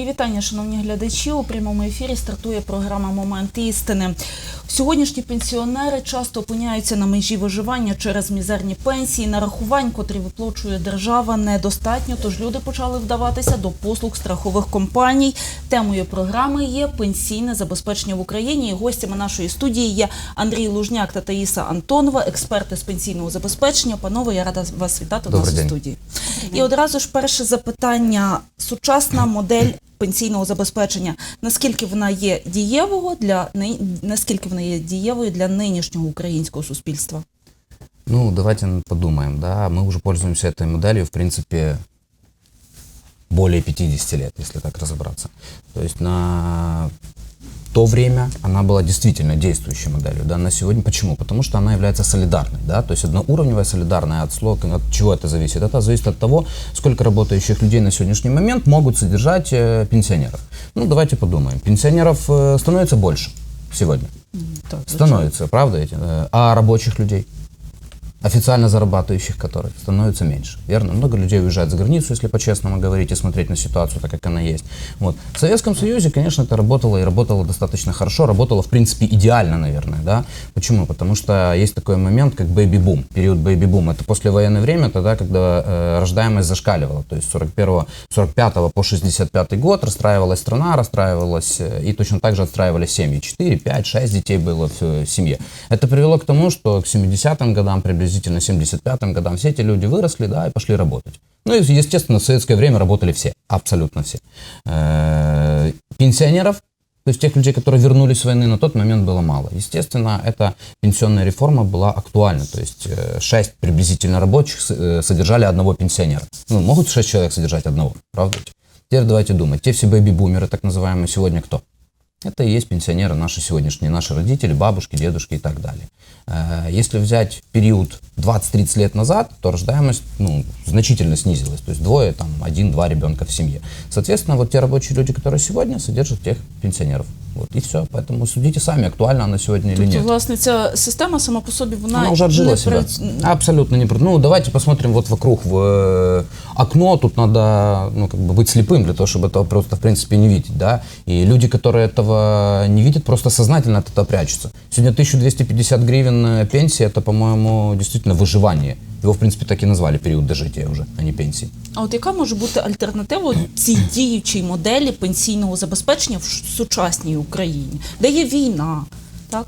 Мої вітання, шановні глядачі. У прямому ефірі стартує програма Момент істини. Сьогоднішні пенсіонери часто опиняються на межі виживання через мізерні пенсії. Нарахувань, котрі виплачує держава, недостатньо. Тож люди почали вдаватися до послуг страхових компаній. Темою програми є пенсійне забезпечення в Україні. І гостями нашої студії є Андрій Лужняк та Таїса Антонова, експерти з пенсійного забезпечення. Панове, я рада вас вітати у нас у студії. І одразу ж перше запитання: сучасна модель пенсійного забезпечення. Наскільки вона є дієвого для наскільки вона є дієвою для нинішнього українського суспільства? Ну, давайте подумаем, да, мы уже пользуемся этой моделью, в принципе, более 50 лет, если так разобраться. То есть на то время она была действительно действующей моделью, да, на сегодня. Почему? Потому что она является солидарной, да, то есть одноуровневая, солидарная, от, слог, от чего это зависит? Это зависит от того, сколько работающих людей на сегодняшний момент могут содержать э, пенсионеров. Ну, давайте подумаем. Пенсионеров э, становится больше сегодня. Так, Становится, правда? Эти, а рабочих людей? Официально зарабатывающих которых становится меньше. Верно? Много людей уезжает за границу, если по-честному говорить, и смотреть на ситуацию так, как она есть. Вот. В Советском Союзе, конечно, это работало и работало достаточно хорошо, работало, в принципе, идеально, наверное, да? Почему? Потому что есть такой момент, как бэйби-бум, период бэйби-бум. Это послевоенное время, тогда, когда э, рождаемость зашкаливала, то есть с 41 45 по 65 год расстраивалась страна, расстраивалась, э, и точно так же отстраивались семьи. 4, 5, 6 детей было в э, семье. Это привело к тому, что к 70-м годам, приблизительно 75-м годам, все эти люди выросли, да, и пошли работать. Ну и, естественно, в советское время работали все, абсолютно все. Э, Пенсионеров, то есть тех людей, которые вернулись с войны, на тот момент было мало. Естественно, эта пенсионная реформа была актуальна. То есть 6 приблизительно рабочих э, содержали одного пенсионера. Ну, могут 6 человек содержать одного, правда? Теперь давайте думать. Те все бэби-бумеры, так называемые, сегодня кто? Это и есть пенсионеры наши сегодняшние, наши родители, бабушки, дедушки и так далее. Э, Если взять период 20-30 лет назад, то рождаемость ну, значительно снизилась. То есть двое, там, один-два ребенка в семье. Соответственно, вот те рабочие люди, которые сегодня, содержат тех пенсионеров. Вот, и все. Поэтому судите сами, актуальна она сегодня или Тобто, нет. власне, ця система сама по собі вона, Она уже отжила не себя. прац- Абсолютно не... про- Ну, давайте посмотрим вот вокруг в э, окно. Тут надо, ну, как бы быть слепым для того, чтобы этого просто, в принципе, не видеть, да. И люди, которые этого не видят, просто сознательно от этого прячутся. Сегодня 1250 гривен э, пенсии, это, по-моему, действительно выживание. Его, в принципе, так и назвали период дожития уже, а не пенсии. А от яка може бути альтернатива цій діючій моделі пенсійного забезпечення в ш- сучасній Україні, де є війна, так?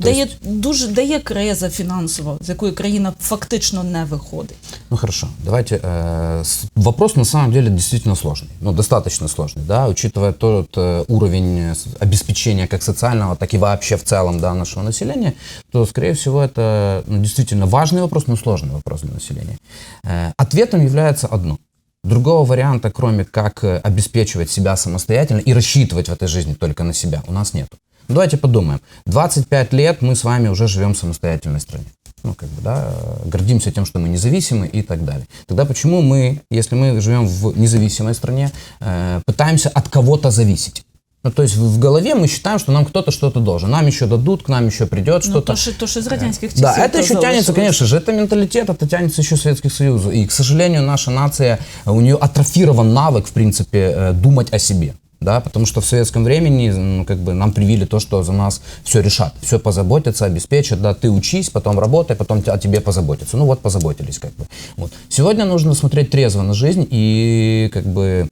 Де Тобто- є дуже де є криза фінансова, з якої країна фактично не виходить. Ну хорошо, давайте. э, с- вопрос на самом деле действительно сложный, ну достаточно сложный, да, учитывая тот э, уровень э, с- обеспечения как социального, так и вообще в целом, да, нашего населения, то, скорее всего, это ну, действительно важный вопрос, но сложный вопрос для населения. Э, ответом является одно. Другого варианта, кроме как э, обеспечивать себя самостоятельно и рассчитывать в этой жизни только на себя, у нас нет. Ну, давайте подумаем. 25 лет мы с вами уже живем в самостоятельной стране. Ну, как бы, да, э, гордимся тем, что мы независимы и так далее. Тогда почему мы, если мы живем в независимой стране, э, пытаемся от кого-то зависеть? Ну, то есть в голове мы считаем, что нам кто-то что-то должен. Нам еще дадут, к нам еще придет Ну что-то. то що то що з радянських часів. Да, это то еще тянется, конечно же, это менталитет, это тянется еще Советских Союза. И, к сожалению, наша нация, у нее атрофирован навык, в принципе, э, думать о себе. Да, потому что в советском времени ну, как бы нам привили то, что за нас все решат, все позаботятся, обеспечат, да, ты учись, потом работай, потом о тебе позаботятся. Ну вот позаботились как бы. Вот. Сегодня нужно смотреть трезво на жизнь и как бы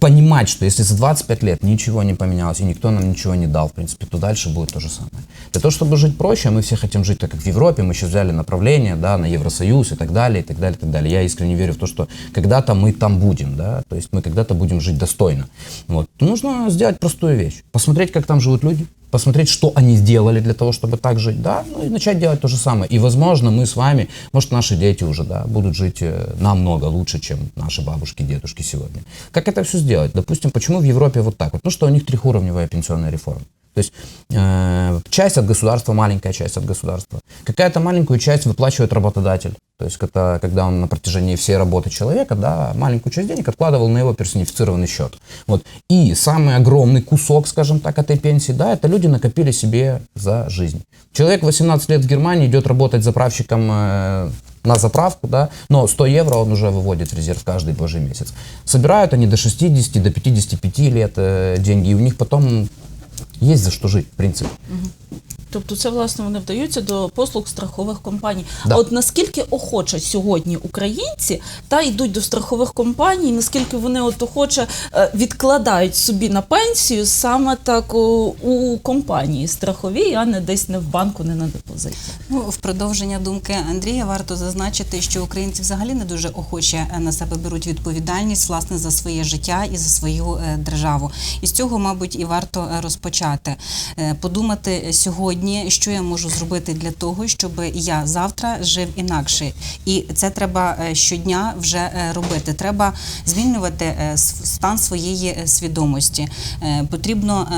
понимать, что если за 25 лет ничего не поменялось и никто нам ничего не дал, в принципе, то дальше будет то же самое. Для того, чтобы жить проще, мы все хотим жить так, как в Европе, мы сейчас взяли направление, да, на Евросоюз и так далее, и так далее, и так далее. Я искренне верю в то, что когда-то мы там будем, да, то есть мы когда-то будем жить достойно. Вот. Нужно сделать простую вещь, посмотреть, как там живут люди, посмотреть, что они сделали для того, чтобы так жить, да, ну и начать делать то же самое. И, возможно, мы с вами, может, наши дети уже, да, будут жить э, намного лучше, чем наши бабушки, дедушки сегодня. Как это все сделать? Допустим, почему в Европе вот так вот? Ну, что у них трехуровневая пенсионная реформа. То есть э, часть от государства, маленькая часть от государства. Какая-то маленькую часть выплачивает работодатель. То есть это когда он на протяжении всей работы человека, да, маленькую часть денег откладывал на его персонифицированный счет. Вот. И самый огромный кусок, скажем так, этой пенсии, да, это люди накопили себе за жизнь. Человек 18 лет в Германии идет работать заправщиком э, на заправку, да, но 100 евро он уже выводит в резерв каждый божий месяц. Собирают они до 60, до 55 лет э, деньги, и у них потом есть за что жить, в принципе. Тобто, це власне вони вдаються до послуг страхових компаній. Да. А от наскільки охоче сьогодні українці та йдуть до страхових компаній, наскільки вони от охоче е, відкладають собі на пенсію саме так у, у компанії страховій, а не десь не в банку, не на депозиті. Ну, в продовження думки Андрія варто зазначити, що українці взагалі не дуже охоче е, на себе беруть відповідальність власне за своє життя і за свою е, державу. І з цього, мабуть, і варто розпочати. Е, Подумати сьогодні, що я можу зробити для того, щоб я завтра жив інакше. І це треба е, щодня вже е, робити. Треба змінювати стан своєї свідомості. Потрібно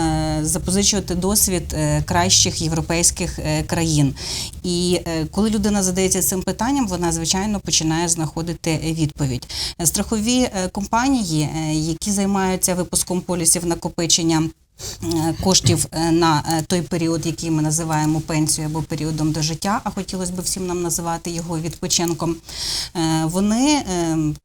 запозичувати досвід кращих європейських країн. І коли людина задається цим питанням, вона звичайно починає знаходити відповідь. Страхові компанії, які займаються випуском полісів накопичення. Е, Коштів е, на е, той період, який ми називаємо пенсією або періодом до життя, а хотілося б всім нам називати його відпочинком. Вони ем,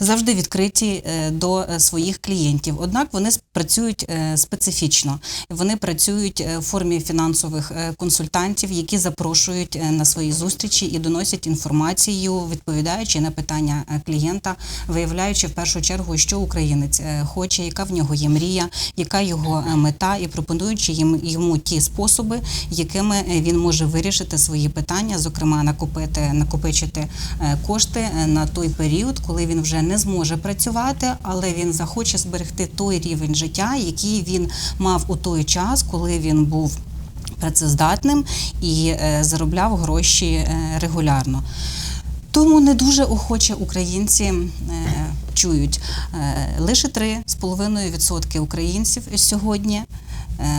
завжди відкриті е, до е, своїх клієнтів. Однак вони працюють е, специфічно. Вони працюють в формі фінансових консультантів, які запрошують на свої зустрічі і доносять інформацію, відповідаючи на питання клієнта, виявляючи в першу чергу, що українець хоче, яка в нього є мрія, яка його мета, і пропонуючи їм йому ті способи, якими він може вирішити свої питання, зокрема накопити, накопичити кошти на той період, коли він вже не зможе працювати, але він захоче зберегти той рівень життя, який він мав у той час, коли він був працездатним і е, заробляв гроші е, регулярно. Тому не дуже охоче українці е, чують. Лише 3,5% українців сьогодні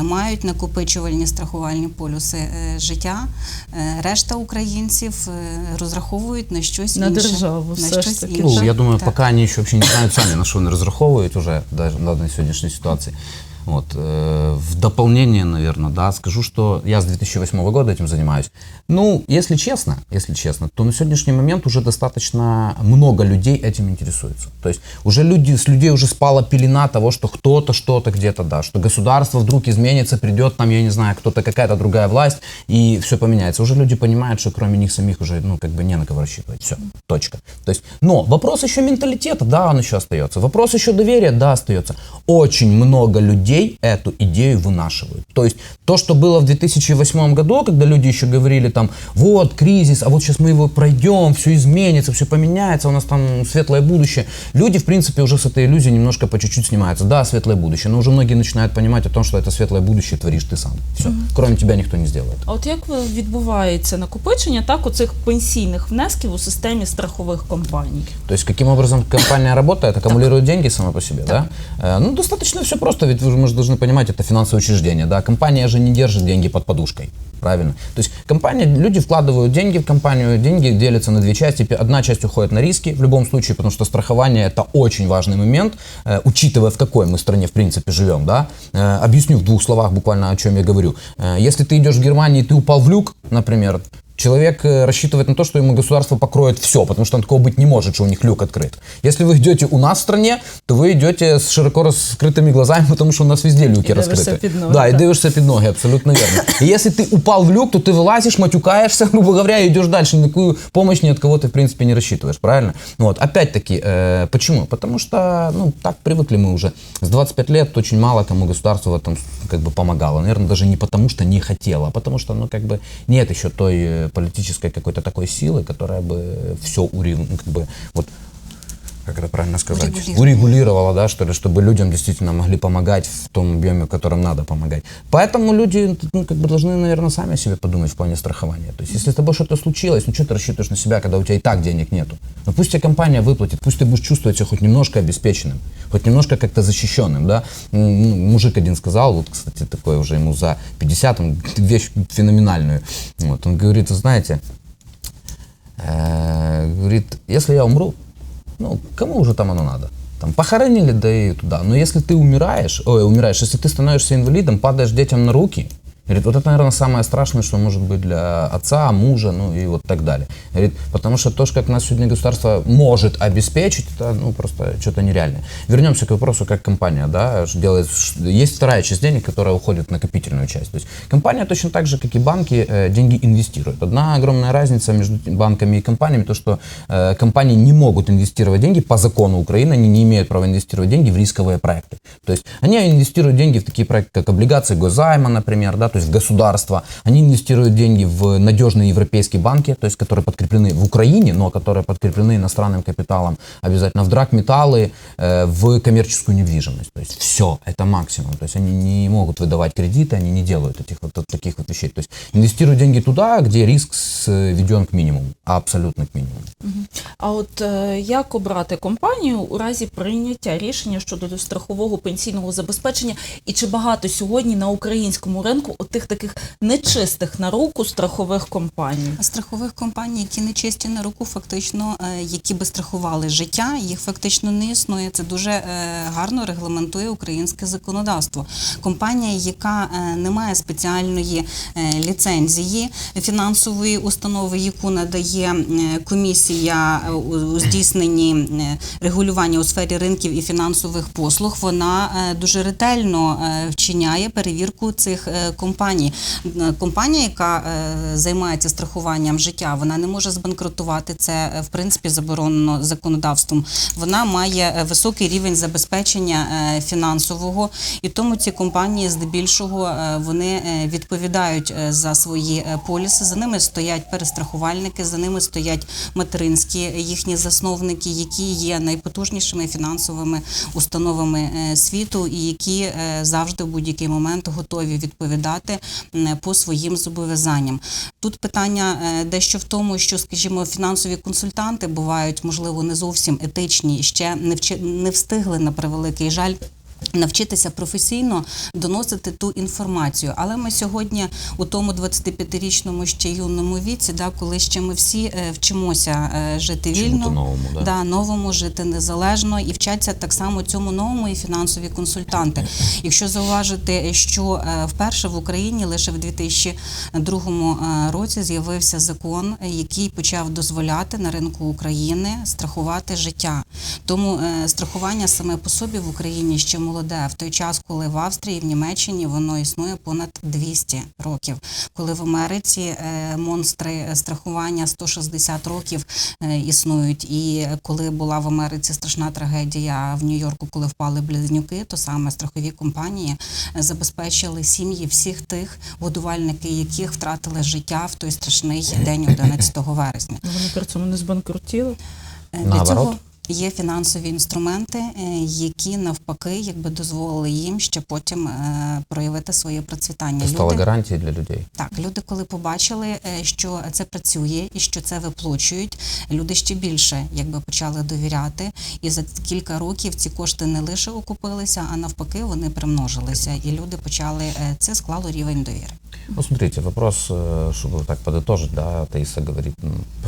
мають накопичувальні страхувальні полюси е, життя. Е, решта українців е, розраховують на щось На інше. державу на все ж щось таки. інше. Ну, я думаю, Так. пока они еще вообще не знають самі на що вони розраховують уже даже на сьогоднішній ситуації. Вот. э, В дополнение, наверное, да, скажу, что я с 2008 года этим занимаюсь. Ну, если честно, если честно, то на сегодняшний момент уже достаточно много людей этим интересуется. То есть уже люди, с людей уже спала пелена того, что кто-то что-то где-то, да, что государство вдруг изменится, придет там, я не знаю, кто-то, какая-то другая власть, и все поменяется. Уже люди понимают, что кроме них самих уже, ну, как бы не на кого рассчитывать. Все, точка. То есть, но вопрос еще менталитета, да, он еще остается. Вопрос еще доверия, да, остается. Очень много людей эту идею вынашивают. То есть, то, что было в 2008 году, когда люди еще говорили там, вот, кризис, а вот сейчас мы его пройдем, все изменится, все поменяется, у нас там светлое будущее. Люди, в принципе, уже с этой иллюзии немножко по чуть-чуть снимаются. Да, светлое будущее, но уже многие начинают понимать о том, что это светлое будущее творишь ты сам. Все. Кроме тебя никто не сделает. А от як ви- відбувається накопичення так оцих пенсійних внесків у системі страхових компаній? То есть, каким образом компания работает, аккумулирует деньги сама по себе, да? Э, Ну, достаточно все просто, ведь вы же, мы же должны понимать, это финансовое учреждение, да? Компания же не держит деньги под подушкой, правильно? То есть, компания, люди вкладывают деньги в компанию, деньги делятся на две части. Одна часть уходит на риски, в любом случае, потому что страхование – это очень важный момент, э, учитывая, в какой мы стране, в принципе, живем, да? Э, Объясню в двух словах буквально, о чем я говорю. Э, Если ты идешь в Германии, ты упал в люк, например, Человек э, рассчитывает на то, что ему государство покроет все, потому что он такого быть не может, что у них люк открыт. Если вы идете у нас в стране, то вы идете с широко раскрытыми глазами, потому что у нас везде люки И раскрыты. под ноги, да, и да. дивишься под ноги, абсолютно верно. И если ты упал в люк, то ты вылазишь, матюкаешься, грубо говоря, и идешь дальше. Ни на какую помощь ни от кого ты, в принципе, не рассчитываешь, правильно? Вот, опять-таки, э, почему? Потому что, ну, так привыкли мы уже. С 25 лет очень мало кому государство в этом как бы помогало. Наверное, даже не потому, что не хотело, а потому что, ну, как бы нет еще той э, политической какой-то такой силы, которая бы все ури... ну, как бы, вот, как это правильно сказать, Урегулировала. урегулировала, да, что ли, чтобы людям действительно могли помогать в том объеме, в котором надо помогать. Поэтому люди, ну, как бы должны, наверное, сами о себе подумать в плане страхования. То есть, если с тобой что-то случилось, ну, что ты рассчитываешь на себя, когда у тебя и так денег нету? Ну, пусть тебе компания выплатит, пусть ты будешь чувствовать себя хоть немножко обеспеченным, хоть немножко как-то защищенным, да. Ну, Мужик один сказал, вот, кстати, такой уже ему за 50, он вещь феноменальную. Вот, он говорит, вы знаете, э, говорит, если я умру, ну, кому уже там оно надо? Там похоронили, да и туда. Но если ты умираешь, ой, умираешь, если ты становишься инвалидом, падаешь детям на руки, Говорит, вот это, наверное, самое страшное, что может быть для отца, мужа, ну и вот так далее. Говорит, потому что то, как нас сегодня государство может обеспечить, это ну, просто что-то нереальное. Вернемся к вопросу, как компания да, делает. Есть вторая часть денег, которая уходит в накопительную часть. То есть компания точно так же, как и банки, э, деньги инвестирует. Одна огромная разница между банками и компаниями, то, что э, компании не могут инвестировать деньги по закону Украины, они не имеют права инвестировать деньги в рисковые проекты. То есть они инвестируют деньги в такие проекты, как облигации госзайма, например, да, то есть в государство. Они инвестируют деньги в надежные европейские банки, то есть которые подкреплены в Украине, но которые подкреплены иностранным капиталом, обязательно в драгметаллы, э, в коммерческую недвижимость. То есть все, это максимум. То есть они не могут выдавать кредиты, они не делают этих вот вот таких вот вещей. То есть инвестируют деньги туда, где риск сведен к минимуму, абсолютно к минимуму. А от е, як обрати компанію у разі прийняття рішення щодо страхового пенсійного забезпечення, і чи багато сьогодні на українському ринку отих таких нечистих на руку страхових компаній? Страхових компаній, які не чисті на руку, фактично, е, які би страхували життя, їх фактично не існує. Це дуже е, гарно регламентує українське законодавство. Компанія, яка е, не має спеціальної ліцензії фінансової установи, яку надає комісія у здійсненні регулювання у сфері ринків і фінансових послуг, вона дуже ретельно вчиняє перевірку цих компаній. Е, Компанія, яка е, займається страхуванням життя, вона не може збанкрутувати це е, в принципі заборонено законодавством. Вона має високий рівень забезпечення фінансового, і тому ці компанії здебільшого вони відповідають за свої поліси. За ними стоять перестрахувальники, за ними стоять материнські їхні засновники, які є найпотужнішими фінансовими установами світу, і які завжди в будь-який момент готові відповідати м, по своїм зобов'язанням. Тут питання е, дещо в тому, що, скажімо, фінансові консультанти бувають, можливо, не зовсім етичні, ще не встигли на превеликий жаль. Навчитися професійно доносити ту інформацію, але ми сьогодні у тому 25-річному ще юному віці, да, коли ще ми всі е, вчимося е, жити вільно, новому, да. да, новому жити незалежно і вчаться так само цьому новому і фінансові консультанти. Якщо зауважити, що е, вперше в Україні лише в 2002 е, році з'явився закон, який почав дозволяти на ринку України страхувати життя. Тому е, страхування саме по собі в Україні ще молоде в той час, коли в Австрії, в Німеччині воно існує понад 200 років. Коли в Америці е, монстри страхування 160 років е, існують. І коли була в Америці страшна трагедія в Нью-Йорку, коли впали близнюки, то саме страхові компанії е, забезпечили сім'ї всіх тих годувальники, яких втратили життя в той страшний день 11 вересня. Вони при цьому не збанкрутіли. Е, Для Наоборот. цього є фінансові інструменти, е, які навпаки якби дозволили їм ще потім е, проявити своє процвітання. Это стало гарантией для людей. так, люди, коли побачили, е, що це працює і що це виплачують, люди ще більше якби почали довіряти. І за кілька років ці кошти не лише окупилися, а навпаки, вони примножилися. І люди почали це склало рівень довіри. Ну, смотрите, вопрос, э, чтобы так подытожить, да, Таиса говорит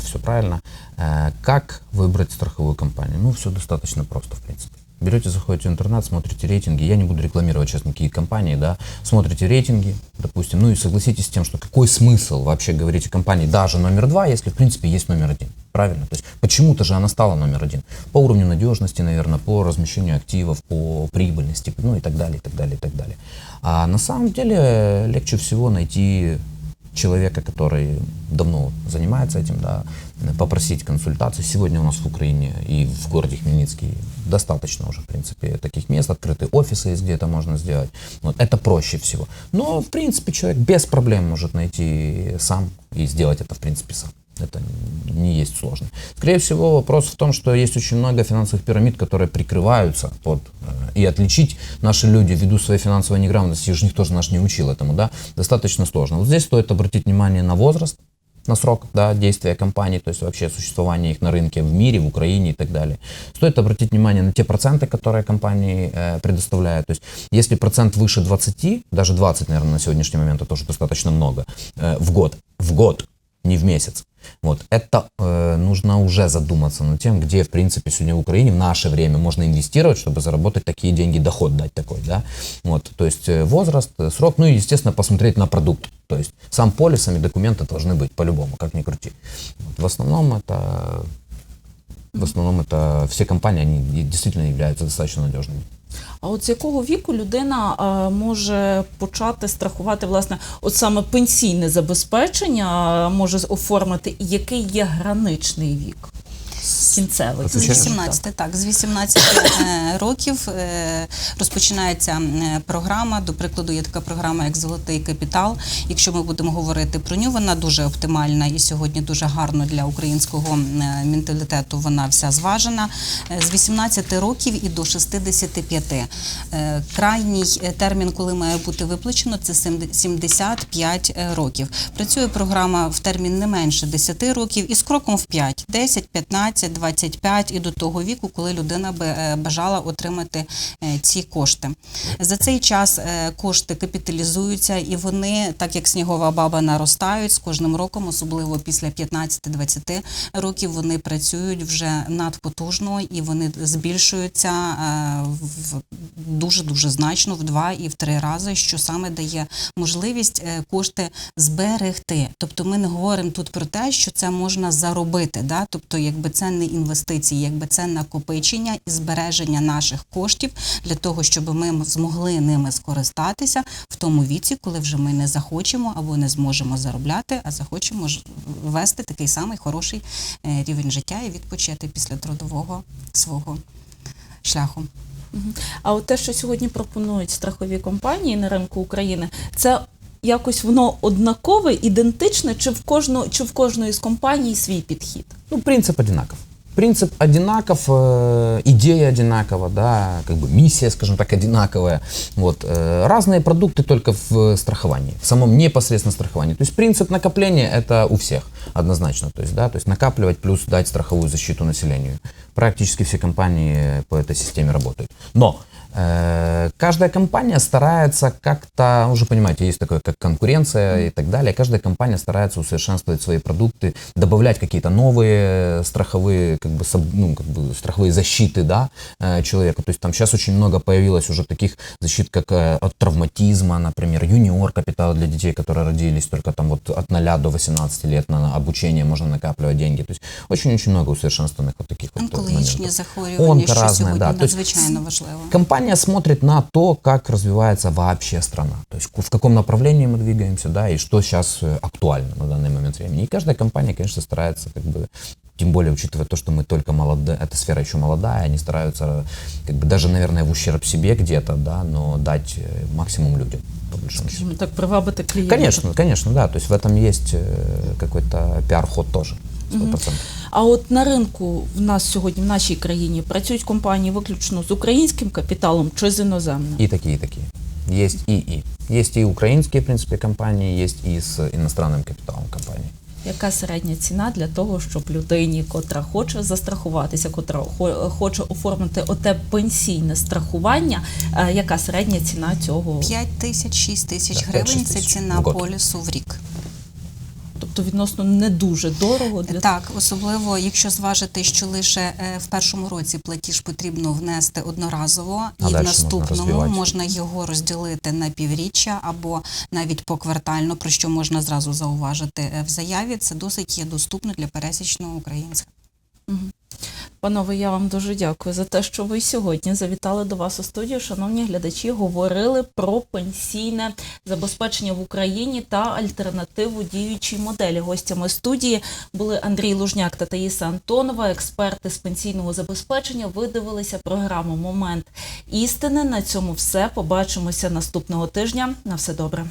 все правильно. Э, Как выбрать страховую компанию? Ну, все достаточно просто, в принципе. Берете, заходите в интернет, смотрите рейтинги. Я не буду рекламировать сейчас никакие компании, да. Смотрите рейтинги, допустим, ну и согласитесь с тем, что какой смысл вообще говорить о компании даже номер два, если в принципе есть номер один. Правильно? То есть почему-то же она стала номер один. По уровню надежности, наверное, по размещению активов, по прибыльности, ну и так далее, и так далее, и так далее. А на самом деле легче всего найти человека, который давно занимается этим, да, попросить консультацию. Сегодня у нас в Украине и в городе Хмельницкий достаточно уже, в принципе, таких мест, открытые офисы где это можно сделать. Вот, это проще всего. Но, в принципе, человек без проблем может найти сам и сделать это, в принципе, сам. Это не есть сложно. Скорее всего, вопрос в том, что есть очень много финансовых пирамид, которые прикрываются под... э, И отличить наши люди ввиду своей финансовой неграмотности, же никто же наш не учил этому, да, достаточно сложно. Вот здесь стоит обратить внимание на возраст, на срок да, действия компаний, то есть вообще существование их на рынке в мире, в Украине и так далее. Стоит обратить внимание на те проценты, которые компании э, предоставляют. То есть если процент выше 20, даже 20, наверное, на сегодняшний момент это тоже достаточно много, э, в год, в год, не в месяц. Вот. Это э, нужно уже задуматься над тем, где, в принципе, сегодня в Украине в наше время можно инвестировать, чтобы заработать такие деньги, доход дать такой, да. Вот. То есть э, возраст, э, срок, ну и, естественно, посмотреть на продукт. То есть сам полис, сами документы должны быть по-любому, как ни крути. Вот. В основном это в основном это все компании, они действительно являются достаточно надежными. А от з якого віку людина а, може почати страхувати власне, от саме пенсійне забезпечення а, може оформити, який є граничний вік? Кінцевий. З 18, так, з 18 е, років е, розпочинається е, програма. До прикладу, є така програма, як Золотий капітал. Якщо ми будемо говорити про нього, вона дуже оптимальна і сьогодні дуже гарно для українського менталітету. Вона вся зважена. З 18 років і до 65. Е, Крайній термін, коли має бути виплачено, це 75 років. Працює програма в термін не менше 10 років і з кроком в 5, 10, 15, 25 і до того віку, коли людина би е, бажала отримати е, ці кошти. За цей час е, кошти капіталізуються і вони, так як снігова баба, наростають з кожним роком, особливо після 15-20 років, вони працюють вже надпотужно і вони збільшуються в дуже дуже значно в два і в три рази, що саме дає можливість кошти зберегти. Тобто ми не говоримо тут про те, що це можна заробити. Да? Тобто, якби це не інвестиції, якби це накопичення і збереження наших коштів для того, щоб ми змогли ними скористатися в тому віці, коли вже ми не захочемо або не зможемо заробляти, а захочемо ж вести такий самий хороший е, рівень життя і відпочити після трудового свого шляху. А от те, що сьогодні пропонують страхові компанії на ринку України, це якось воно однакове, ідентичне, чи в кожну, чи в кожної з компаній свій підхід? Ну, принцип одинаков. Принцип одинаков, э, идея одинакова, да, как бы миссия, скажем так, одинаковая. Вот, э, разные продукты только в страховании, в самом непосредственно страховании. То есть принцип накопления это у всех однозначно. То есть, да, то есть накапливать плюс дать страховую защиту населению. Практически все компании по этой системе работают. Но каждая компания старается как-то, уже понимаете, есть такое, как конкуренция и так далее. Каждая компания старается усовершенствовать свои продукты, добавлять какие-то новые страховые, как бы, соб- ну, как бы страховые защиты, да, э, человека. То есть там сейчас очень много появилось уже таких защит, как э, от травматизма, например, юниор капитал для детей, которые родились только там вот от 0 до 18 лет на обучение можно накапливать деньги. То есть очень-очень много усовершенствованных вот таких вот э, Онкологічні моментов. захворювання, Онко що разне, сьогодні да. То есть надзвичайно важливо. Компания смотрит на то, как развивается вообще страна, то есть в каком направлении мы двигаемся, да, и что сейчас э, актуально на данный момент времени. И каждая компания, конечно, старается как бы тем более, учитывая то, что мы только молодые, эта сфера еще молодая, они стараются, как бы даже, наверное, в ущерб себе где-то, да, но дать э, максимум людям, по большому счету. Скажімо так, привабити клієнтів. Конечно, конечно, да, то есть в этом есть э, какой-то пиар-ход тоже, 100%. А от на ринку в нас сьогодні, в нашій країні, працюють компанії виключно з українським капіталом чи з іноземним? И такие, и такие. Есть и и. Есть и украинские, в принципе, компании, есть и с иностранным капиталом компании. Яка середня ціна для того, щоб людині, котра хоче застрахуватися, котра хоче оформити оте пенсійне страхування, е, яка середня ціна цього? 5 тисяч, 6 тисяч гривень це ціна полісу в рік. Тобто відносно не дуже дорого для Так, особливо якщо зважити, що лише е, в першому році платіж потрібно внести одноразово, А і в наступному можна можна його розділити на півріччя або навіть поквартально, про що можна зразу зауважити е, в заяві. Це досить є доступно для пересічного українця. Панове, я вам дуже дякую за те, що ви сьогодні завітали до вас у студію. Шановні глядачі, говорили про пенсійне забезпечення в Україні та альтернативу діючій моделі. Гостями студії були Андрій Лужняк та Таїса Антонова, експерти з пенсійного забезпечення. Ви дивилися програму Момент істини. На цьому все. Побачимося наступного тижня. На все добре.